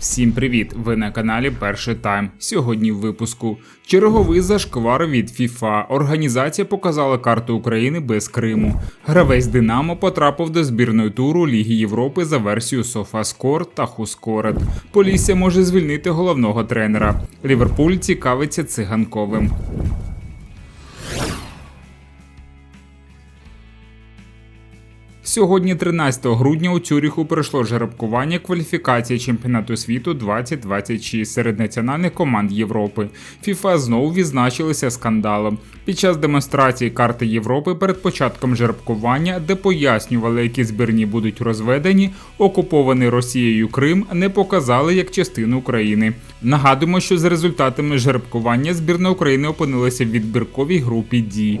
Всім привіт! Ви на каналі Перший Тайм. Сьогодні в випуску. Черговий зашквар від FIFA. Організація показала карту України без Криму. Гравець Динамо потрапив до збірної туру Ліги Європи за версію SofaScore та Хускорет. Полісся може звільнити головного тренера. Ліверпуль цікавиться циганковим. Сьогодні, 13 грудня, у Цюріху пройшло жеребкування кваліфікації чемпіонату світу 2026 серед національних команд Європи. ФІФА знову відзначилися скандалом. Під час демонстрації карти Європи перед початком жеребкування, де пояснювали, які збірні будуть розведені, окупований Росією Крим не показали як частину України. Нагадуємо, що за результатами жеребкування збірна України опинилася в відбірковій групі Ді.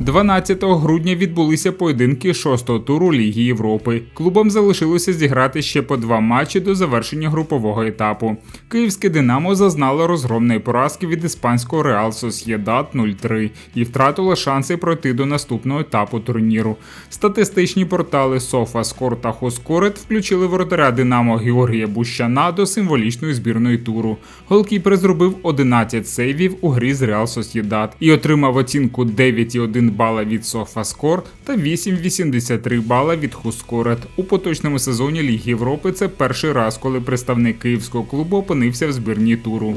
12 грудня відбулися поєдинки шостого туру Ліги Європи. Клубам залишилося зіграти ще по два матчі до завершення групового етапу. Київське Динамо зазнало розгромної поразки від іспанського Реал Сосєдат 0-3 і втратило шанси пройти до наступного етапу турніру. Статистичні портали SofaScore та Хоскорет включили воротаря Динамо Георгія Бущана до символічної збірної туру. Голкіпер зробив 11 сейвів у грі з Реал Сосєдат і отримав оцінку 9,1 бала від SofaScore та 8,83 бала від Хускорет. У поточному сезоні Ліги Європи це перший раз, коли представник київського клубу опинився в збірній туру.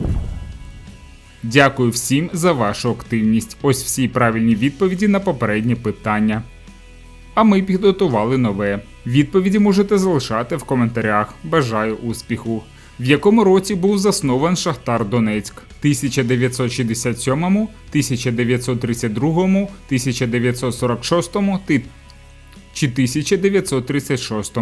Дякую всім за вашу активність. Ось всі правильні відповіді на попередні питання. А ми підготували нове. Відповіді можете залишати в коментарях. Бажаю успіху! В якому році був заснований Шахтар Донецьк? 1967, 1932, 1946 ти- чи 1936?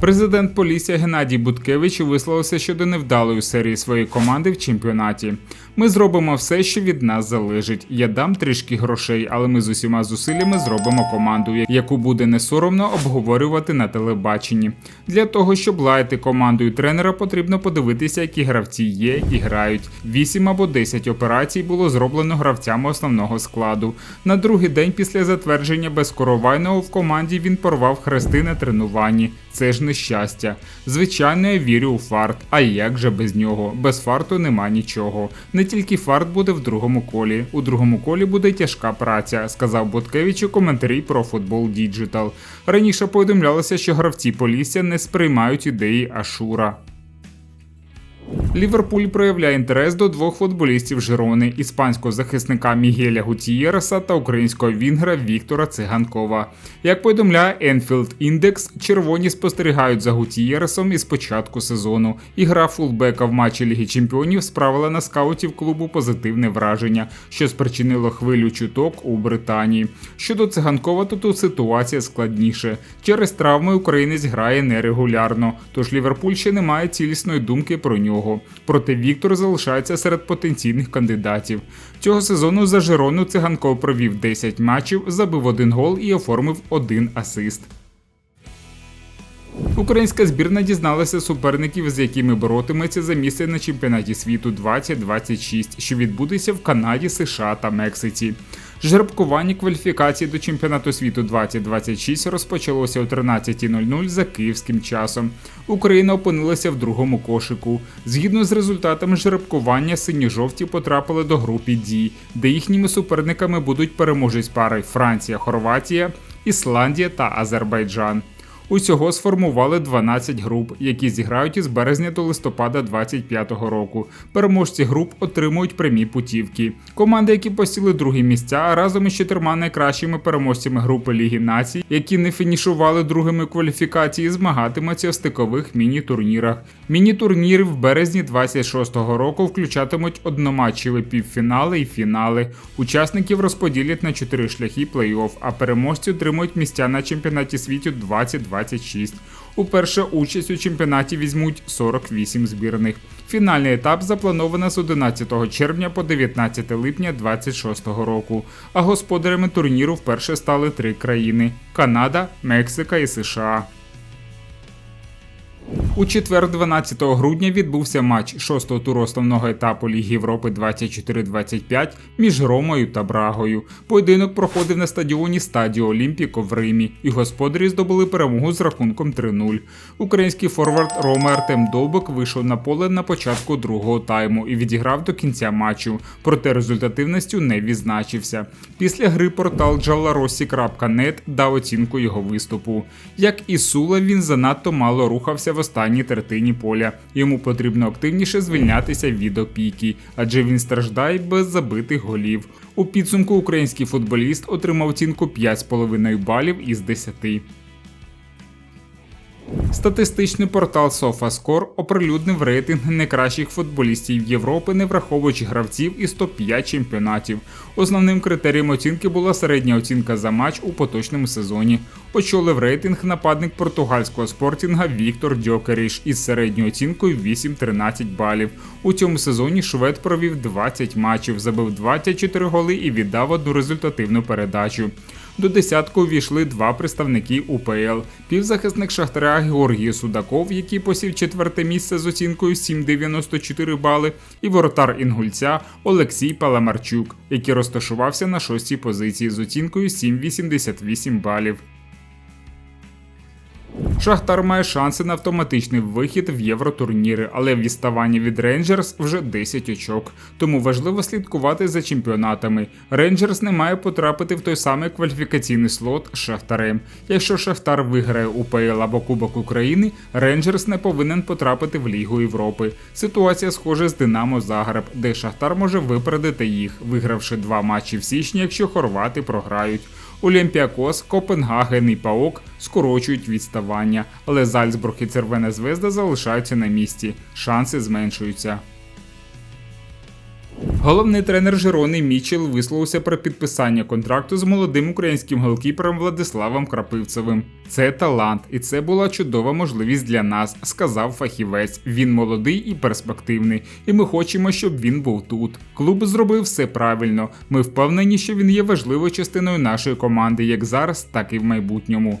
Президент Полісся Геннадій Буткевич висловився щодо невдалої серії своєї команди в чемпіонаті. Ми зробимо все, що від нас залежить. Я дам трішки грошей, але ми з усіма зусиллями зробимо команду, яку буде не соромно обговорювати на телебаченні. Для того, щоб лаяти командою тренера, потрібно подивитися, які гравці є і грають. 8 або 10 операцій було зроблено гравцями основного складу. На другий день після затвердження безкоровайного в команді він порвав хрести на тренуванні. Це ж нещастя. Звичайно, я вірю у фарт. А як же без нього? Без фарту нема нічого. Не тільки фарт буде в другому колі. У другому колі буде тяжка праця, сказав Боткевич у коментарі про футбол Діджитал. Раніше повідомлялося, що гравці Полісся не сприймають ідеї Ашура. Ліверпуль проявляє інтерес до двох футболістів Жирони іспанського захисника Мігеля Гутієреса та українського вінгра Віктора Циганкова. Як повідомляє Enfield Index, червоні спостерігають за Гутієресом із початку сезону. Ігра фулбека в матчі Ліги Чемпіонів справила на скаутів клубу позитивне враження, що спричинило хвилю чуток у Британії. Щодо циганкова, то тут ситуація складніше. Через травми українець грає нерегулярно, тож Ліверпуль ще не має цілісної думки про нього. Проте Віктор залишається серед потенційних кандидатів. Цього сезону за Жирону циганков провів 10 матчів, забив один гол і оформив один асист. Українська збірна дізналася суперників, з якими боротиметься за місце на чемпіонаті світу 2026, що відбудеться в Канаді, США та Мексиці. Жеребкування кваліфікації до чемпіонату світу 2026 розпочалося о 13.00 за київським часом. Україна опинилася в другому кошику. Згідно з результатами жеребкування, сині-жовті потрапили до групи D, де їхніми суперниками будуть переможець пари Франція, Хорватія, Ісландія та Азербайджан. Усього сформували 12 груп, які зіграють із березня до листопада 2025 року. Переможці груп отримують прямі путівки. Команди, які посіли другі місця, разом із чотирма найкращими переможцями групи Ліги Націй, які не фінішували другими кваліфікації, змагатимуться в стикових міні-турнірах. Міні-турніри в березні 26-го року включатимуть одноматчеві півфінали і фінали. Учасників розподілять на чотири шляхи плей-офф, а переможці отримують місця на чемпіонаті світу 2020 26. Уперше участь у чемпіонаті візьмуть 48 збірних. Фінальний етап заплановано з 11 червня по 19 липня 2026 року. А господарями турніру вперше стали три країни: Канада, Мексика і США. У четвер, 12 грудня, відбувся матч шостого туру основного етапу Ліги Європи 24-25 між Ромою та Брагою. Поєдинок проходив на стадіоні Стадіо Олімпіко в Римі, і господарі здобули перемогу з рахунком 3-0. Український форвард Рома Артем Довбик вийшов на поле на початку другого тайму і відіграв до кінця матчу, проте результативністю не відзначився. Після гри портал jalarossi.net дав оцінку його виступу. Як і Сула, він занадто мало рухався в останній третині поля. Йому потрібно активніше звільнятися від опіки, адже він страждає без забитих голів. У підсумку український футболіст отримав оцінку 5,5 балів із 10. Статистичний портал SofaScore оприлюднив рейтинг найкращих футболістів Європи, не враховуючи гравців із топ-5 чемпіонатів. Основним критерієм оцінки була середня оцінка за матч у поточному сезоні. Очолив рейтинг нападник португальського спортінга Віктор Дьокеріш із середньою оцінкою 8-13 балів. У цьому сезоні швед провів 20 матчів, забив 24 голи і віддав одну результативну передачу. До десятку увійшли два представники УПЛ. Півзахисник Шахтаря Георгій Судаков, який посів четверте місце з оцінкою 7,94 бали, і воротар інгульця Олексій Паламарчук, який розташувався на шостій позиції з оцінкою 7,88 балів. Шахтар має шанси на автоматичний вихід в євротурніри, але відставання від Рейнджерс вже 10 очок. Тому важливо слідкувати за чемпіонатами. Рейнджерс не має потрапити в той самий кваліфікаційний слот з Шахтарем. Якщо Шахтар виграє УПЛ або Кубок України, Рейнджерс не повинен потрапити в Лігу Європи. Ситуація схожа з Динамо Загреб, де Шахтар може випередити їх, вигравши два матчі в січні, якщо хорвати програють. Олімпіакос, Копенгаген і Паок скорочують відставання, але Зальцбург і Червона Звезда залишаються на місці. Шанси зменшуються. Головний тренер Жирони Мічел висловився про підписання контракту з молодим українським голкіпером Владиславом Крапивцевим. Це талант, і це була чудова можливість для нас, сказав фахівець. Він молодий і перспективний, і ми хочемо, щоб він був тут. Клуб зробив все правильно. Ми впевнені, що він є важливою частиною нашої команди, як зараз, так і в майбутньому.